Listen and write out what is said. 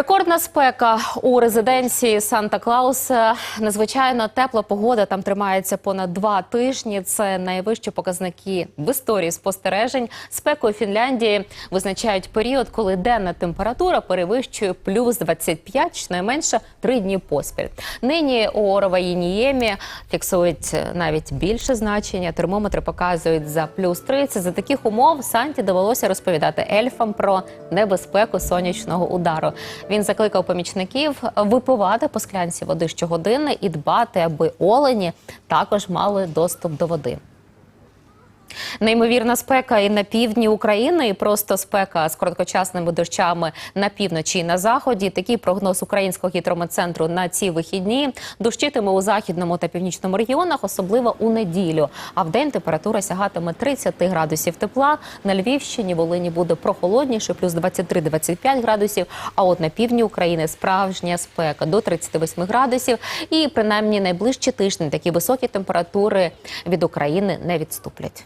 Рекордна спека у резиденції Санта Клауса. Незвичайно тепла погода там тримається понад два тижні. Це найвищі показники в історії спостережень. Спекою Фінляндії визначають період, коли денна температура перевищує плюс 25, щонайменше три дні поспіль. Нині у Ороваїніємі фіксують навіть більше значення. Термометри показують за плюс 30. За таких умов Санті довелося розповідати ельфам про небезпеку сонячного удару. Він закликав помічників випивати по склянці води щогодини і дбати, аби олені також мали доступ до води. Неймовірна спека і на півдні України, і просто спека з короткочасними дощами на півночі і на заході. Такий прогноз українського гідрометцентру на ці вихідні. Дощитиме у західному та північному регіонах, особливо у неділю. А в день температура сягатиме 30 градусів тепла. На Львівщині, Волині буде прохолодніше, плюс 23-25 градусів. А от на півдні України справжня спека до 38 градусів. І принаймні найближчі тижні такі високі температури від України не відступлять.